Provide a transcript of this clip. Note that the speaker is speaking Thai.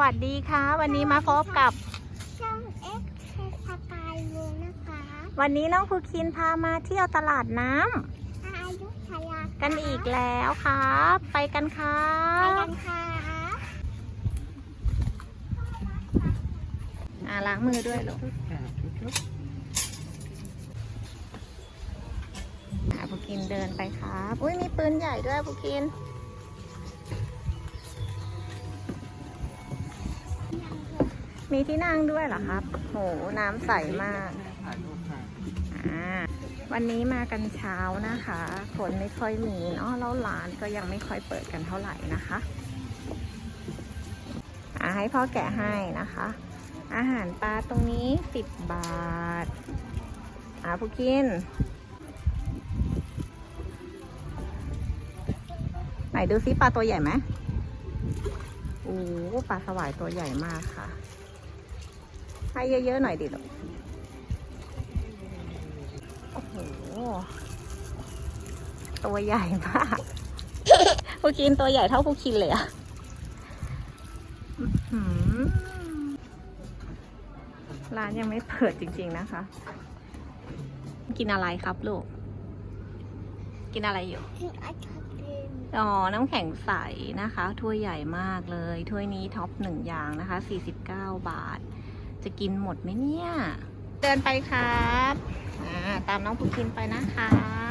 วัสดีค่ะ วันนี้มาพบกับช่องเอ็กซ์สกายลูนะคะวันนี้น้องภูคินพามาเที่ยวตลาดน้ำอายุทยากันอีกแล้วครับ ไปกันครัไปบกันค่ะอ่าล้างมือด้วยลูกอ่าภูคินเดินไปครับ อุ้ยมีปืนใหญ่ด้วยภูคิน มีที่นั่งด้วยเหรอครับ โห น้ำใสมากอ่าวันนี้มากันเช้านะคะ ฝนไม่ค่อยมีเนาะ แล้วร้านก็ยังไม่ค่อยเปิดกันเท่าไหร่นะคะอ่าให้พ่อแกะให้นะคะ อาหารปลาตรงนี้สิบบาท อ่าผู้กิน ไหนดูซิปลาตัวใหญ่ไหมโอ้ปลาสวายตัวใหญ่มากค่ะ ให้เยอะๆหน่อยดิลูกโอ้โห ตัวใหญ่มากผู้กินตัวใหญ่เท่าผู้กินเลยอะอื้อหือร้านยังไม่เปิดจริง ๆนะคะ กินอะไรครับลูก กินอะไรอยู่กินอาชาเนอ๋อ น้ำแข็งใสนะคะ ถ้วยใหญ่มากเลย ถ้วยนี้ท็อปหนึ่งอย่างนะคะ 49 บาท จะกินหมดไหมเนี่ย เดินไปครับ อ่า ตามน้องภูกินไปนะคะ